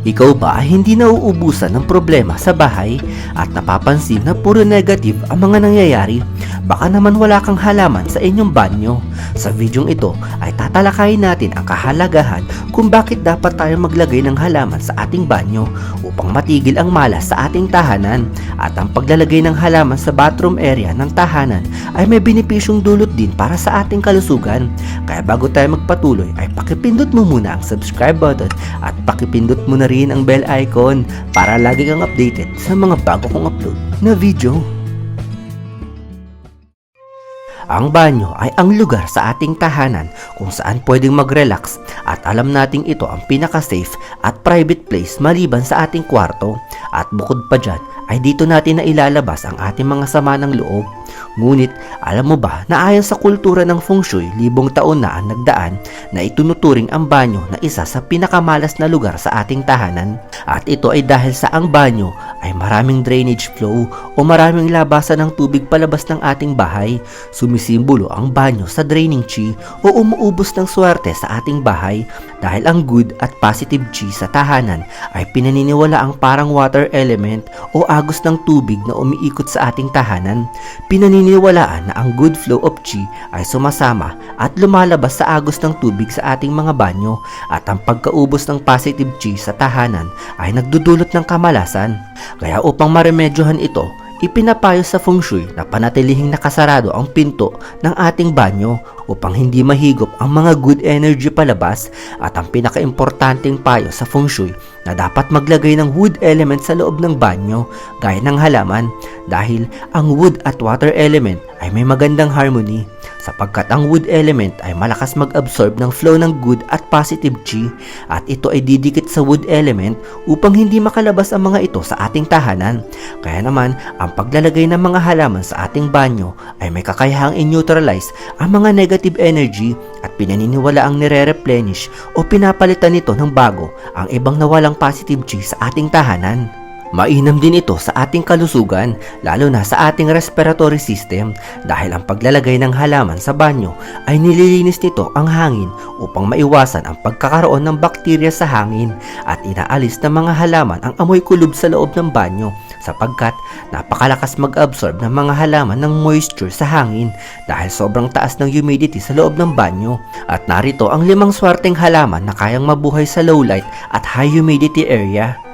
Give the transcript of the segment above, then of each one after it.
Ikaw ba ay hindi nauubusan ng problema sa bahay at napapansin na puro negative ang mga nangyayari? Baka naman wala kang halaman sa inyong banyo. Sa videong ito ay tatalakayin natin ang kahalagahan kung bakit dapat tayo maglagay ng halaman sa ating banyo upang matigil ang malas sa ating tahanan at ang paglalagay ng halaman sa bathroom area ng tahanan ay may benepisyong dulot din para sa ating kalusugan. Kaya bago tayo magpatuloy ay pakipindot mo muna ang subscribe button at pakipindot mo na rin ang bell icon para lagi kang updated sa mga bago kong upload na video. Ang banyo ay ang lugar sa ating tahanan kung saan pwedeng mag-relax at alam nating ito ang pinaka-safe at private place maliban sa ating kwarto at bukod pa dyan ay dito natin na ilalabas ang ating mga sama ng loob. Ngunit alam mo ba na ayon sa kultura ng feng shui libong taon na ang nagdaan na itunuturing ang banyo na isa sa pinakamalas na lugar sa ating tahanan at ito ay dahil sa ang banyo ay maraming drainage flow o maraming labasan ng tubig palabas ng ating bahay. Sumisimbolo ang banyo sa draining chi o umuubos ng swerte sa ating bahay dahil ang good at positive chi sa tahanan ay pinaniniwala ang parang water element o agos ng tubig na umiikot sa ating tahanan. Pinaniniwalaan na ang good flow of chi ay sumasama at lumalabas sa agos ng tubig sa ating mga banyo at ang pagkaubos ng positive chi sa tahanan ay nagdudulot ng kamalasan. Kaya upang maremedyohan ito, ipinapayo sa feng shui na panatilihing nakasarado ang pinto ng ating banyo upang hindi mahigop ang mga good energy palabas at ang pinakaimportanteng payo sa feng shui na dapat maglagay ng wood element sa loob ng banyo gaya ng halaman dahil ang wood at water element ay may magandang harmony sapagkat ang wood element ay malakas mag-absorb ng flow ng good at positive chi at ito ay didikit sa wood element upang hindi makalabas ang mga ito sa ating tahanan. Kaya naman, ang paglalagay ng mga halaman sa ating banyo ay may kakayahang i-neutralize ang mga negative energy at pinaniniwala ang nire-replenish o pinapalitan nito ng bago ang ibang nawalang positive chi sa ating tahanan. Mainam din ito sa ating kalusugan, lalo na sa ating respiratory system dahil ang paglalagay ng halaman sa banyo ay nililinis nito ang hangin upang maiwasan ang pagkakaroon ng bakterya sa hangin at inaalis ng mga halaman ang amoy kulob sa loob ng banyo sapagkat napakalakas mag-absorb ng mga halaman ng moisture sa hangin dahil sobrang taas ng humidity sa loob ng banyo. At narito ang limang swerteng halaman na kayang mabuhay sa low light at high humidity area.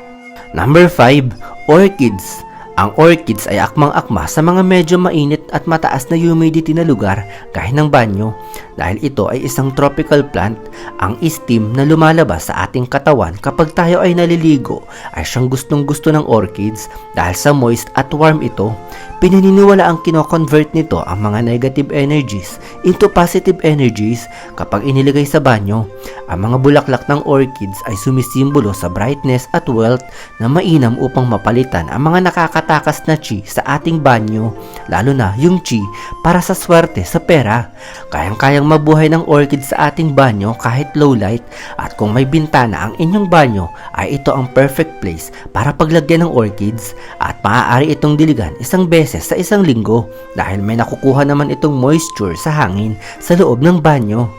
Number 5, orchids. Ang orchids ay akmang-akma sa mga medyo mainit at mataas na humidity na lugar gaya ng banyo dahil ito ay isang tropical plant. Ang steam na lumalabas sa ating katawan kapag tayo ay naliligo ay siyang gustong gusto ng orchids dahil sa moist at warm ito. Pinaniniwala ang kino-convert nito ang mga negative energies into positive energies kapag inilagay sa banyo. Ang mga bulaklak ng orchids ay sumisimbolo sa brightness at wealth na mainam upang mapalitan ang mga nakakatakas na chi sa ating banyo, lalo na yung chi para sa swerte sa pera. Kayang-kayang mabuhay ng orchid sa ating banyo kahit low light at kung may bintana ang inyong banyo ay ito ang perfect place para paglagyan ng orchids at maaari itong diligan isang beses sa isang linggo dahil may nakukuha naman itong moisture sa hangin sa loob ng banyo.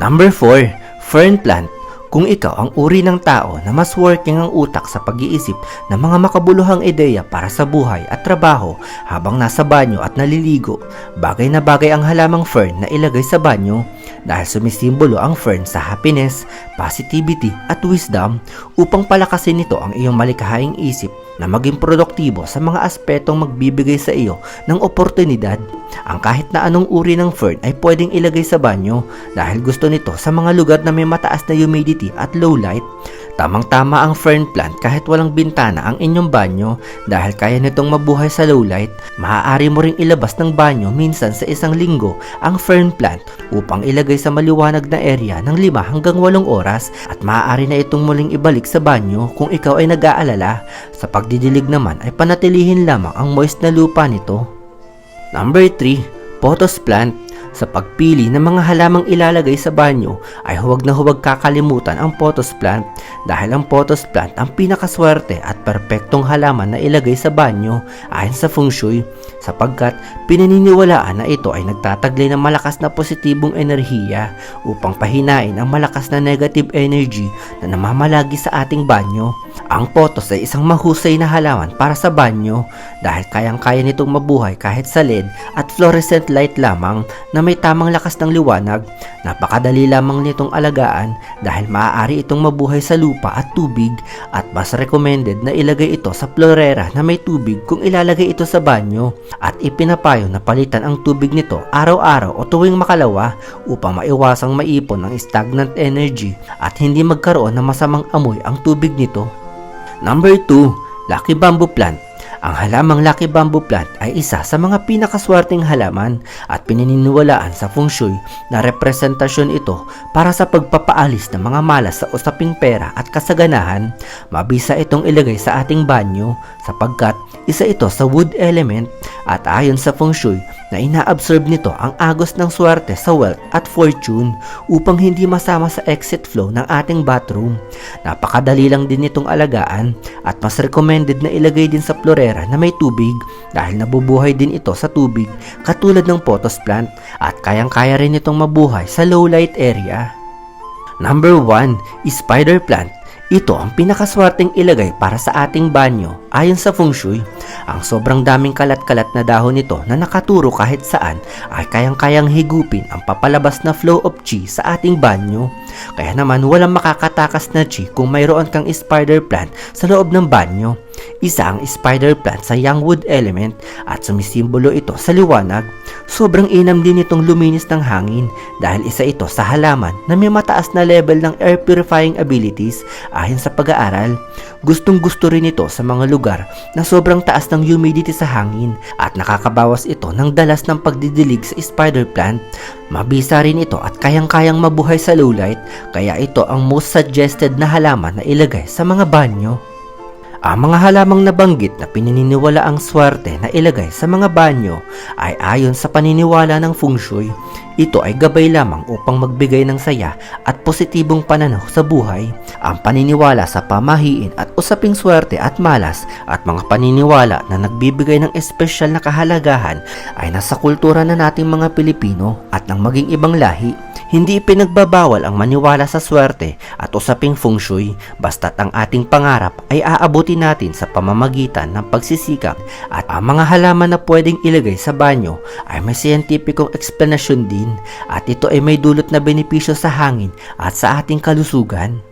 Number 4, fern plant. Kung ikaw ang uri ng tao na mas working ang utak sa pag-iisip ng mga makabuluhang ideya para sa buhay at trabaho habang nasa banyo at naliligo, bagay na bagay ang halamang fern na ilagay sa banyo dahil sumisimbolo ang fern sa happiness, positivity at wisdom upang palakasin nito ang iyong malikhaing isip na maging produktibo sa mga aspetong magbibigay sa iyo ng oportunidad. Ang kahit na anong uri ng fern ay pwedeng ilagay sa banyo dahil gusto nito sa mga lugar na may mataas na humidity at low light. Tamang-tama ang fern plant kahit walang bintana ang inyong banyo dahil kaya nitong mabuhay sa low light. Maaari mo ring ilabas ng banyo minsan sa isang linggo ang fern plant upang ilagay sa maliwanag na area ng 5 hanggang 8 oras at maaari na itong muling ibalik sa banyo kung ikaw ay nag-aalala. Sa pagdidilig naman ay panatilihin lamang ang moist na lupa nito. Number 3, pothos plant. Sa pagpili ng mga halamang ilalagay sa banyo ay huwag na huwag kakalimutan ang pothos plant dahil ang pothos plant ang pinakaswerte at perpektong halaman na ilagay sa banyo ayon sa feng shui sapagkat pinaniniwalaan na ito ay nagtataglay ng malakas na positibong enerhiya upang pahinain ang malakas na negative energy na namamalagi sa ating banyo. Ang potos ay isang mahusay na halaman para sa banyo dahil kayang-kaya nitong mabuhay kahit sa LED at fluorescent light lamang na may tamang lakas ng liwanag. Napakadali lamang nitong alagaan dahil maaari itong mabuhay sa lupa at tubig at mas recommended na ilagay ito sa florera na may tubig kung ilalagay ito sa banyo at ipinapayo na palitan ang tubig nito araw-araw o tuwing makalawa upang maiwasang maipon ng stagnant energy at hindi magkaroon ng masamang amoy ang tubig nito. Number 2, Lucky Bamboo Plant. Ang halamang Lucky Bamboo Plant ay isa sa mga pinakaswerteng halaman at pinaniniwalaan sa feng shui na representasyon ito para sa pagpapaalis ng mga malas sa usaping pera at kasaganahan. Mabisa itong ilagay sa ating banyo sapagkat isa ito sa wood element at ayon sa feng shui na inaabsorb nito ang agos ng swerte sa wealth at fortune upang hindi masama sa exit flow ng ating bathroom. Napakadali lang din itong alagaan at mas recommended na ilagay din sa florera na may tubig dahil nabubuhay din ito sa tubig katulad ng pothos plant at kayang-kaya rin itong mabuhay sa low light area. Number 1 is spider plant. Ito ang pinakaswerteng ilagay para sa ating banyo ayon sa feng shui. Ang sobrang daming kalat-kalat na dahon nito na nakaturo kahit saan ay kayang-kayang higupin ang papalabas na flow of chi sa ating banyo. Kaya naman walang makakatakas na chi kung mayroon kang spider plant sa loob ng banyo. Isa ang spider plant sa young wood element at sumisimbolo ito sa liwanag. Sobrang inam din itong luminis ng hangin dahil isa ito sa halaman na may mataas na level ng air purifying abilities ayon sa pag-aaral. Gustong gusto rin ito sa mga lugar na sobrang taas ng humidity sa hangin at nakakabawas ito ng dalas ng pagdidilig sa spider plant. Mabisa rin ito at kayang-kayang mabuhay sa low light kaya ito ang most suggested na halaman na ilagay sa mga banyo. Ang mga halamang nabanggit na pinaniniwala ang swerte na ilagay sa mga banyo ay ayon sa paniniwala ng feng shui. Ito ay gabay lamang upang magbigay ng saya at positibong pananaw sa buhay. Ang paniniwala sa pamahiin at usaping swerte at malas at mga paniniwala na nagbibigay ng espesyal na kahalagahan ay nasa kultura na nating mga Pilipino at ng maging ibang lahi. Hindi pinagbabawal ang maniwala sa swerte at usaping feng shui basta't ang ating pangarap ay aabutin natin sa pamamagitan ng pagsisikap at ang mga halaman na pwedeng ilagay sa banyo ay may siyentipikong eksplanasyon din at ito ay may dulot na benepisyo sa hangin at sa ating kalusugan.